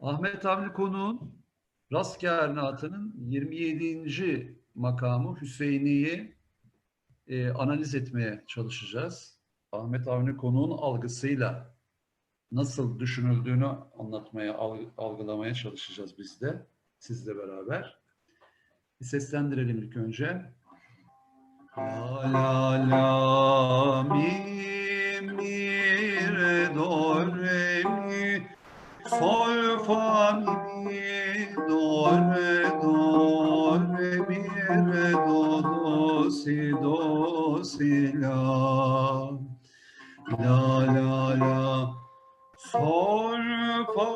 Ahmet Avni Konuğ'un Rast Kainatı'nın 27. makamı Hüseyini'yi e, analiz etmeye çalışacağız. Ahmet Avni Konuğ'un algısıyla nasıl düşünüldüğünü anlatmaya, alg- algılamaya çalışacağız biz de sizle beraber. Bir seslendirelim ilk önce. La sol fa mi mi do re do mi re do do si do si la la la la sol fa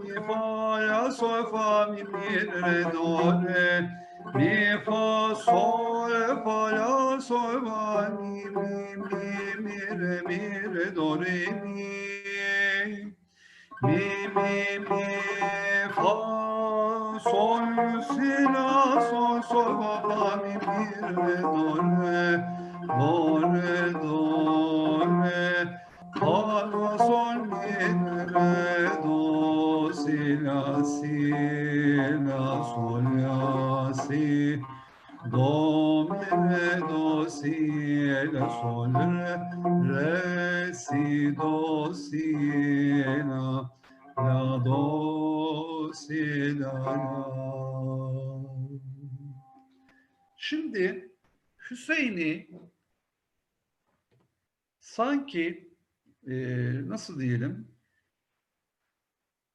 mi fa la sol fa mi mi re do mi fa sol fa la sol fa mi mi mi mi re mi re do re mi mi mi mi fa sol si la sol sol fa fa mi mi re do re do re do re fa la sol mi re do si la si la sol la si do mi do si la sol re re si do si la la do si la la. Şimdi Hüseyin'i sanki e, nasıl diyelim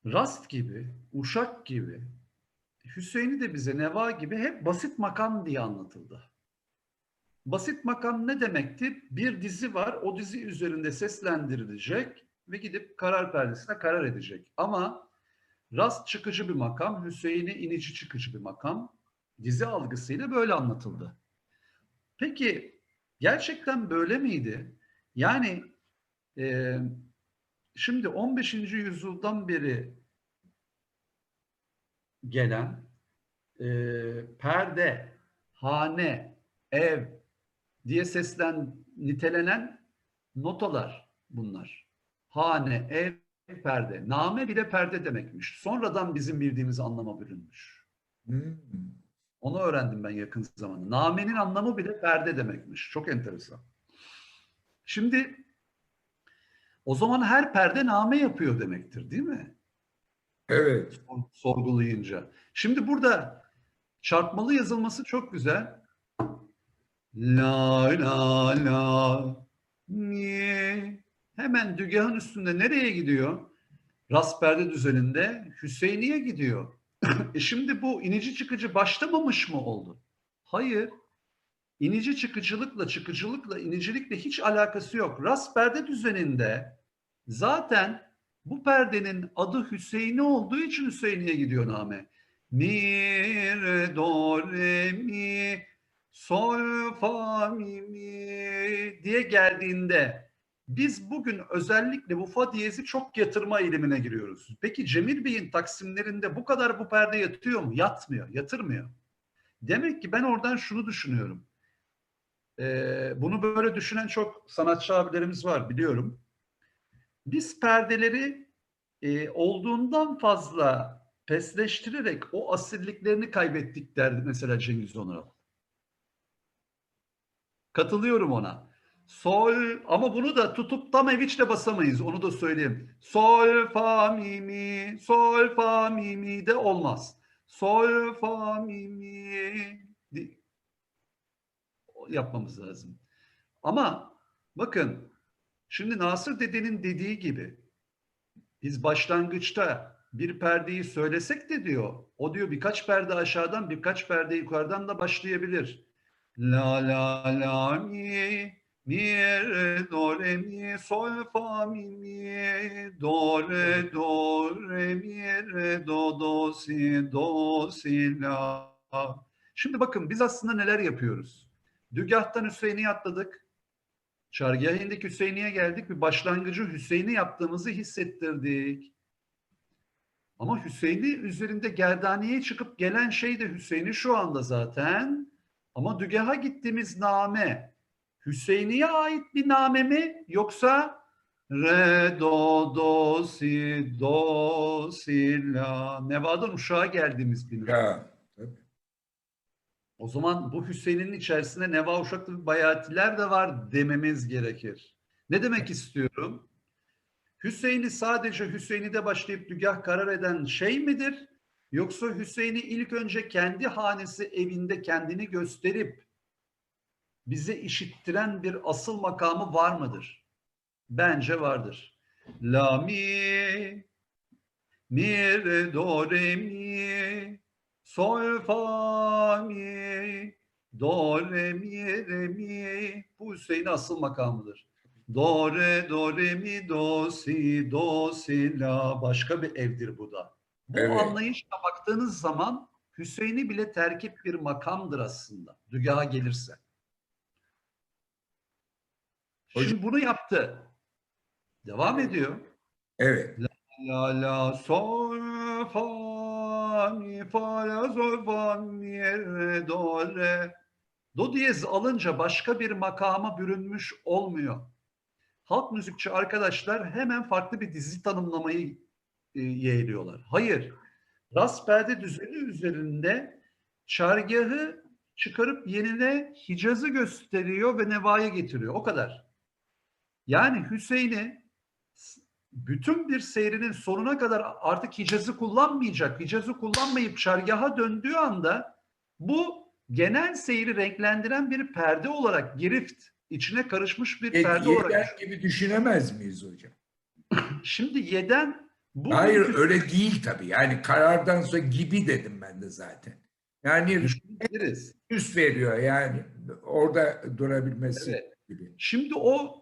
Rast gibi, Uşak gibi, Hüseyin'i de bize Neva gibi hep basit makam diye anlatıldı. Basit makam ne demekti? Bir dizi var, o dizi üzerinde seslendirilecek ve gidip karar perdesine karar edecek. Ama Rast çıkıcı bir makam, Hüseyin'i inici çıkıcı bir makam. Dizi algısıyla böyle anlatıldı. Peki gerçekten böyle miydi? Yani e, şimdi 15. yüzyıldan beri gelen e, perde, hane, ev diye seslen nitelenen notalar bunlar. Hane, ev, perde. Name bile perde demekmiş. Sonradan bizim bildiğimiz anlama bürünmüş. Hmm. Onu öğrendim ben yakın zamanda. Namenin anlamı bile perde demekmiş. Çok enteresan. Şimdi o zaman her perde name yapıyor demektir değil mi? Evet. Sor- Sorgulayınca. Şimdi burada çarpmalı yazılması çok güzel. La la la mi. Hemen dügahın üstünde nereye gidiyor? Rast perde düzeninde Hüseyin'iye gidiyor. e şimdi bu inici çıkıcı başlamamış mı oldu? Hayır. İnici çıkıcılıkla, çıkıcılıkla, inicilikle hiç alakası yok. Rast perde düzeninde zaten bu perdenin adı Hüseyin'i olduğu için Hüseyin'iye gidiyor name. Mi, re, do, re, mi, sol, fa, mi, mi diye geldiğinde biz bugün özellikle bu fa diyezi çok yatırma eğilimine giriyoruz. Peki Cemil Bey'in taksimlerinde bu kadar bu perde yatıyor mu? Yatmıyor, yatırmıyor. Demek ki ben oradan şunu düşünüyorum. Ee, bunu böyle düşünen çok sanatçı abilerimiz var biliyorum. Biz perdeleri e, olduğundan fazla pesleştirerek o asilliklerini kaybettik derdi mesela Cengiz Onural. Katılıyorum ona. Sol ama bunu da tutup tam eviçle basamayız. Onu da söyleyeyim. Sol fa mi mi sol fa mi mi de olmaz. Sol fa mi mi yapmamız lazım. Ama bakın şimdi Nasır dedenin dediği gibi biz başlangıçta bir perdeyi söylesek de diyor o diyor birkaç perde aşağıdan birkaç perde yukarıdan da başlayabilir. La la la mi mi re do re mi sol fa mi mi do re do re mi re do do si do si la. Şimdi bakın biz aslında neler yapıyoruz? Dügahtan Hüseyin'i atladık. Çargıya indik Hüseyin'iye geldik. Bir başlangıcı Hüseyin'i yaptığımızı hissettirdik. Ama Hüseyin'i üzerinde gerdaniyeye çıkıp gelen şey de Hüseyin'i şu anda zaten. Ama dügaha gittiğimiz name Hüseyin'iye ait bir name mi yoksa re, do, do, si, do, si, la. Nevadan uşağa geldiğimiz bir Ya. O zaman bu Hüseyin'in içerisinde Neva Uşaklı Bayatiler de var dememiz gerekir. Ne demek istiyorum? Hüseyin'i sadece Hüseyin'de başlayıp dügah karar eden şey midir? Yoksa Hüseyin'i ilk önce kendi hanesi evinde kendini gösterip bize işittiren bir asıl makamı var mıdır? Bence vardır. La mi mi re do re mi sol fa mi do re mi re mi bu Hüseyin'in asıl makamıdır. Do re do re mi do si do si la başka bir evdir bu da. Bu Evet. anlayışla baktığınız zaman Hüseyin'i bile terkip bir makamdır aslında. Dügaha gelirse. Şimdi bunu yaptı. Devam ediyor. Evet. La la sol fa mi fa la sol fa mi re do re. Do diyez alınca başka bir makama bürünmüş olmuyor. Halk müzikçi arkadaşlar hemen farklı bir dizi tanımlamayı e, yeğliyorlar. Hayır. Rast perde düzeni üzerinde çargahı çıkarıp yenine Hicaz'ı gösteriyor ve Neva'ya getiriyor. O kadar. Yani Hüseyin'i bütün bir seyrinin sonuna kadar artık Hicaz'ı kullanmayacak. Hicaz'ı kullanmayıp çargaha döndüğü anda bu genel seyri renklendiren bir perde olarak girift içine karışmış bir Ye- perde olarak. Yeden gibi düşünemez miyiz hocam? Şimdi yeden bu Hayır öyle değil tabii. Yani karardan sonra gibi dedim ben de zaten. Yani düşünebiliriz. üst veriyor yani orada durabilmesi Evet. gibi. Şimdi o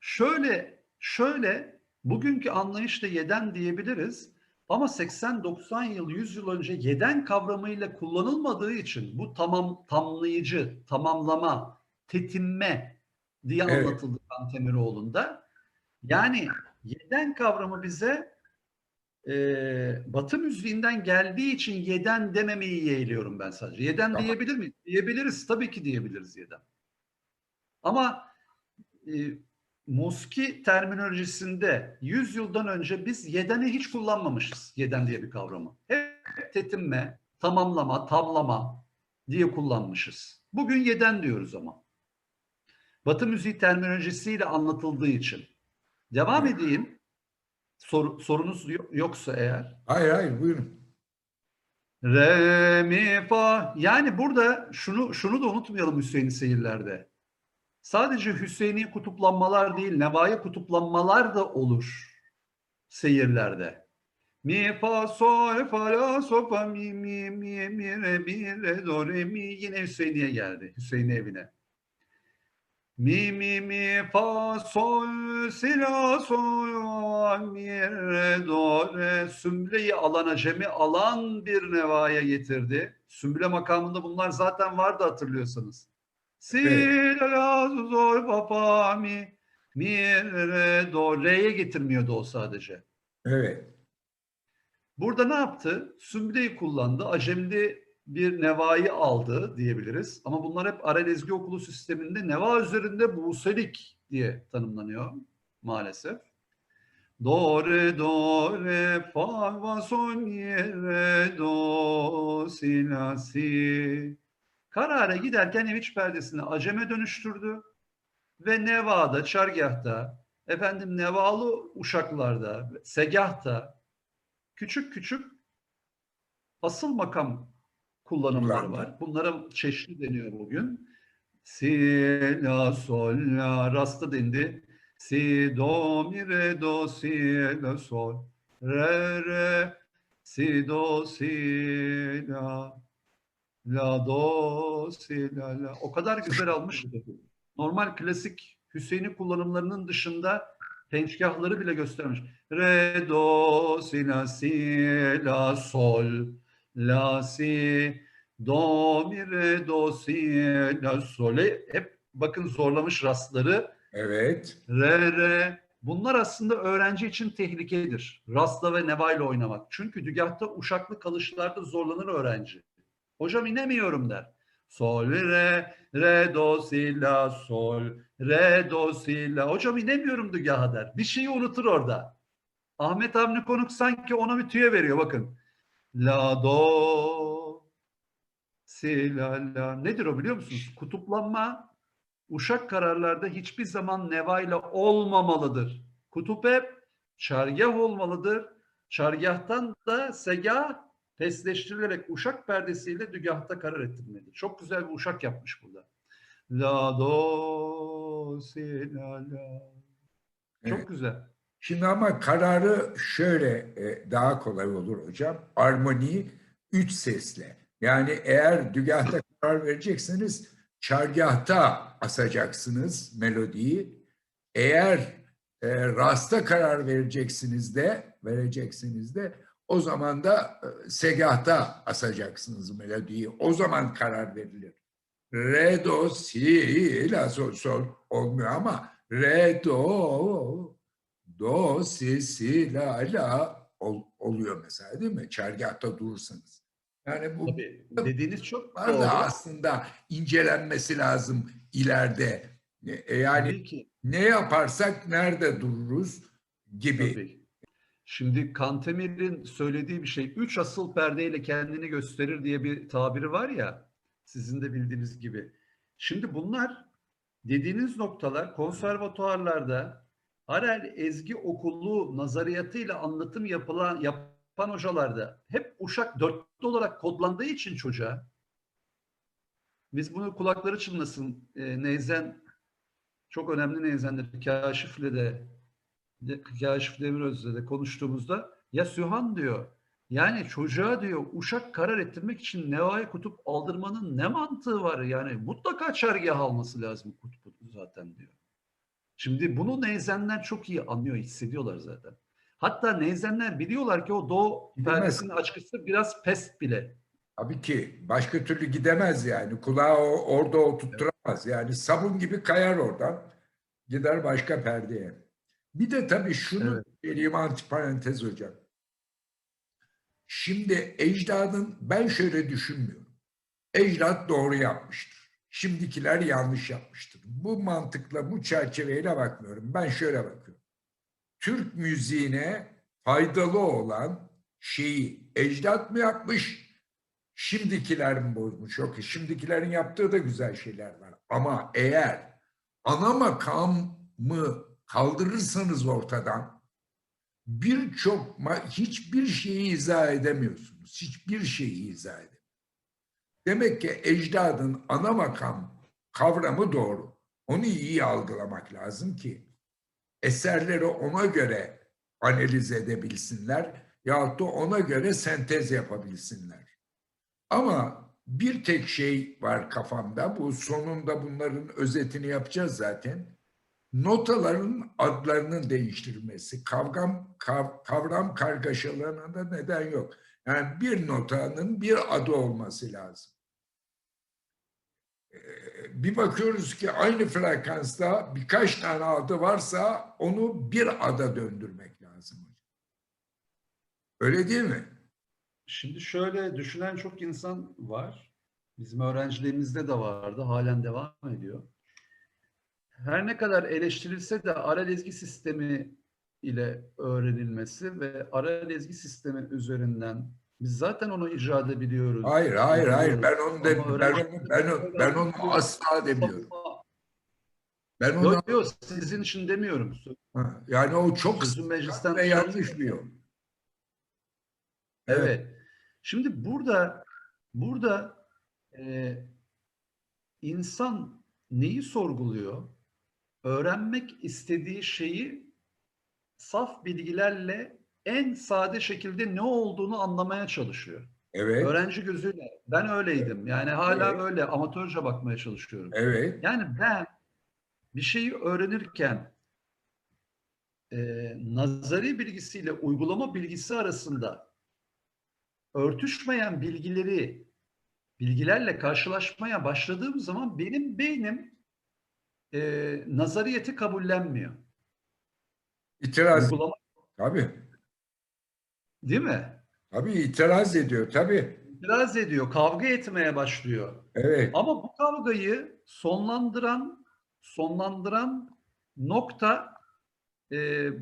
şöyle şöyle bugünkü anlayışla yeden diyebiliriz. Ama 80-90 yıl, 100 yıl önce yeden kavramıyla kullanılmadığı için bu tamam tamlayıcı, tamamlama, tetinme diye Evet. anlatıldı Kan Temiroğlu'nda. Yani yeden kavramı bize e, Batı müziğinden geldiği için yeden dememeyi yeğliyorum ben sadece. Yeden Tamam. diyebilir miyiz? Diyebiliriz. Tabii ki diyebiliriz yeden. Ama e, Muski terminolojisinde 100 yıldan önce biz yedeni hiç kullanmamışız. Yeden diye bir kavramı. Hep tetinme, tamamlama, tamlama diye kullanmışız. Bugün yeden diyoruz ama. Batı müziği terminolojisiyle anlatıldığı için. Devam edeyim. Sor- sorunuz yo- yoksa eğer. Hayır hayır buyurun. Re, mi, fa. Yani burada şunu şunu da unutmayalım Hüseyin'i seyirlerde. Sadece Hüseyin'i kutuplanmalar değil, Nevai kutuplanmalar da olur seyirlerde. Mi, fa, sol, fa, la, sol, fa, mi, mi, mi, mi, re, mi, re, do, re, mi. Yine Hüseyin'e geldi, Hüseyin evine. Mi, mi, mi, fa, sol, si, la, sol, mi, re, do, re. Sümbüleyi alan, acemi alan bir nevaya getirdi. Sümbüle makamında bunlar zaten vardı hatırlıyorsanız. Si, fa, fa, mi, mi, re, do. Re'ye getirmiyordu o sadece. Evet. Burada ne yaptı? Sümbüleyi kullandı. Acemli bir nevayı aldı diyebiliriz. Ama bunlar hep Arel Ezgi Okulu sisteminde neva üzerinde buselik diye tanımlanıyor maalesef. Do, re, do, re, fa, fa, sol, mi, re, do, si, la, si. Karara giderken ev iç perdesini aceme dönüştürdü. Ve nevada, çargahta, efendim nevalı uşaklarda, segahta, küçük küçük asıl makam kullanımları var. Bunlara çeşitli deniyor bugün. Si, la, sol, la, rasta dendi. Si, do, mi, re, do, si, la, sol. Re, re, si, do, si, la. La, do, si, la, la. O kadar güzel almış. Normal klasik Hüseyin'i kullanımlarının dışında pençgahları bile göstermiş. Re, do, si, la, si, la, sol, la, si, do, mi, re, do, si, la, sole. Hep bakın zorlamış rastları. Evet. Re, re. Bunlar aslında öğrenci için tehlikedir. Rastla ve neva ile oynamak. Çünkü dügahta uşaklı kalışlarda zorlanır öğrenci. Hocam inemiyorum der. Sol, re, re, do, si, la, sol, Re, do, si, la. Hocam inemiyorum dügaha der. Bir şeyi unutur orada. Ahmet Avni Konuk sanki ona bir tüye veriyor bakın. La, do, si, la, la. Nedir o biliyor musunuz? Kutuplanma uşak kararlarda hiçbir zaman nevayla olmamalıdır. Kutup hep çargah olmalıdır. Çargahtan da segah pesleştirilerek uşak perdesiyle dügahta karar ettirmelidir. Çok güzel bir uşak yapmış burada. La do si la la. Çok Evet. güzel. Şimdi ama kararı şöyle e, daha kolay olur hocam. Armoni üç sesle. Yani eğer dügahta karar verecekseniz çargahta asacaksınız melodiyi. Eğer e, rasta karar vereceksiniz de vereceksiniz de o zaman da e, segahta asacaksınız melodiyi. O zaman karar verilir. Re, do, si, la, sol, sol olmuyor ama re, do, do, si, si, la, la ol- oluyor mesela değil mi? Çargahta durursanız. Yani bu Tabii. Dediğiniz çok var da aslında incelenmesi lazım ileride. E, Yani ne yaparsak nerede dururuz gibi. Tabii. Şimdi Kantemir'in söylediği bir şey, üç asıl perdeyle kendini gösterir diye bir tabiri var ya, sizin de bildiğiniz gibi. Şimdi bunlar dediğiniz noktalar konservatuarlarda Arel Ezgi Okulu nazariyatıyla anlatım yapılan yapan hocalarda hep uşak dörtlü olarak kodlandığı için çocuğa biz bunu kulakları çınlasın e, Neyzen çok önemli Neyzendir. Kaşif'le de- Kaşif Demiröz'le de konuştuğumuzda ya Sühan diyor yani çocuğa diyor uşak karar ettirmek için nevai kutup aldırmanın ne mantığı var yani mutlaka çargah alması lazım kutup zaten diyor. Şimdi bunu neyzenler çok iyi anlıyor, hissediyorlar zaten. Hatta neyzenler biliyorlar ki o doğu perdesinin açıkçası biraz pest bile. Tabii ki başka türlü gidemez yani. Kulağı orada oturtturamaz. Yani sabun gibi kayar oradan. Gider başka perdeye. Bir de tabii şunu Evet. söyleyeyim antiparantez hocam. Şimdi ecdadın ben şöyle düşünmüyorum. Ecdat doğru yapmıştır. Şimdikiler yanlış yapmıştır. Bu mantıkla, bu çerçeveyle bakmıyorum. Ben şöyle bakıyorum. Türk müziğine faydalı olan şeyi ecdat mı yapmış, şimdikiler mi bozmuş? Yok ki şimdikilerin yaptığı da güzel şeyler var. Ama eğer ana makamı kaldırırsanız ortadan birçok hiçbir şeyi izah edemiyorsunuz. Hiçbir şeyi izah edemiyorsunuz. Demek ki ecdadın ana makam kavramı doğru. Onu iyi algılamak lazım ki eserleri ona göre analiz edebilsinler yahut da ona göre sentez yapabilsinler. Ama bir tek şey var kafamda. Bu sonunda bunların özetini yapacağız zaten. Notaların adlarının değiştirilmesi. Kavram, kav- kavram kargaşalarına da neden yok. Yani bir notanın bir adı olması lazım. Ee, Bir bakıyoruz ki aynı frekansta birkaç tane adı varsa onu bir ada döndürmek lazım. Öyle değil mi? Şimdi şöyle düşünen çok insan var. Bizim öğrencilerimizde de vardı. Halen devam ediyor. Her ne kadar eleştirilse de ara ezgi sistemi ile öğrenilmesi ve ara ezgi sistemi üzerinden biz zaten onu icra edebiliyoruz. Hayır, hayır, hayır. Ben onu de, ben ben, onu- ben onu asla demiyorum. Ben onu Yok yok sizin için demiyorum. Ha, yani o çok Sözün meclisten ve yanlış bir yol. Evet. Şimdi burada burada e, insan neyi sorguluyor? Öğrenmek istediği şeyi saf bilgilerle en sade şekilde ne olduğunu anlamaya çalışıyor. Evet, Öğrenci gözüyle. Ben öyleydim. Yani hala Evet. öyle amatörce bakmaya çalışıyorum. evet, Yani ben bir şeyi öğrenirken e, nazari bilgisiyle uygulama bilgisi arasında örtüşmeyen bilgileri bilgilerle karşılaşmaya başladığım zaman benim beynim e, nazariyeti kabullenmiyor. itiraz. Uygulama Tabii, değil mi? tabii itiraz ediyor, tabii. İtiraz ediyor, kavga etmeye başlıyor. Evet, Ama bu kavgayı sonlandıran sonlandıran nokta e,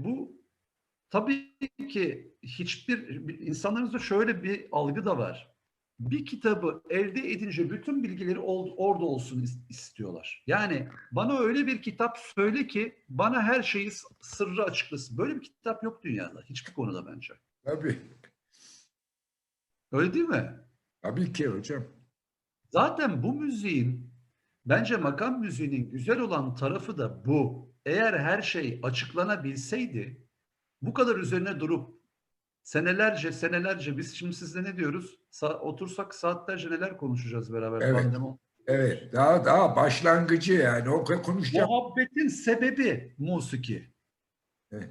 bu tabii ki hiçbir bir- insanlarımızda şöyle bir algı da var. Bir kitabı elde edince bütün bilgileri orada olsun is- istiyorlar. Yani bana öyle bir kitap söyle ki bana her şeyi sırrı açıklasın. Böyle bir kitap yok dünyada. Hiçbir konuda bence. Tabii. Öyle değil mi? Tabii ki hocam. Zaten bu müziğin bence makam müziğinin güzel olan tarafı da bu. Eğer her şey açıklanabilseydi bu kadar üzerine durup senelerce senelerce biz şimdi sizle ne diyoruz? Sa- otursak saatlerce neler konuşacağız beraber. Evet. pandemi- Evet. Daha daha başlangıcı yani. O konuşacağım. Muhabbetin sebebi musiki. Evet.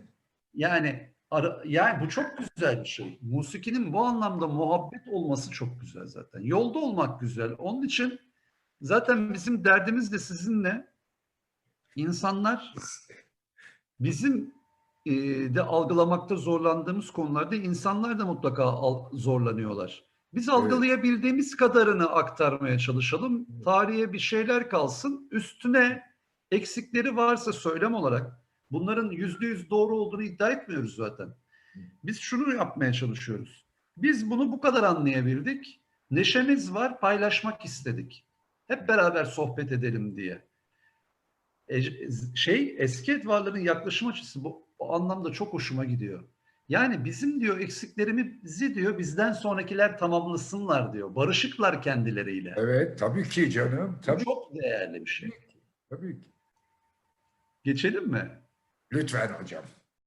Yani ara- yani bu çok güzel bir şey. Musikinin bu anlamda muhabbet olması çok güzel zaten. Yolda olmak güzel. Onun için zaten bizim derdimiz de sizinle insanlar bizim de algılamakta zorlandığımız konularda insanlar da mutlaka zorlanıyorlar. Biz algılayabildiğimiz kadarını aktarmaya çalışalım. Tarihe bir şeyler kalsın. Üstüne eksikleri varsa söylem olarak bunların yüzde yüz doğru olduğunu iddia etmiyoruz zaten. Biz şunu yapmaya çalışıyoruz. Biz bunu bu kadar anlayabildik. Neşemiz var, paylaşmak istedik. Hep beraber sohbet edelim diye. E, şey eski Edvarların yaklaşım açısı bu, bu anlamda çok hoşuma gidiyor. Yani bizim diyor eksiklerimizi diyor bizden sonrakiler tamamlasınlar diyor. Barışıklar kendileriyle. Evet. Tabii ki canım. Tabii, çok değerli bir şey. tabii ki. Geçelim mi? Lütfen hocam.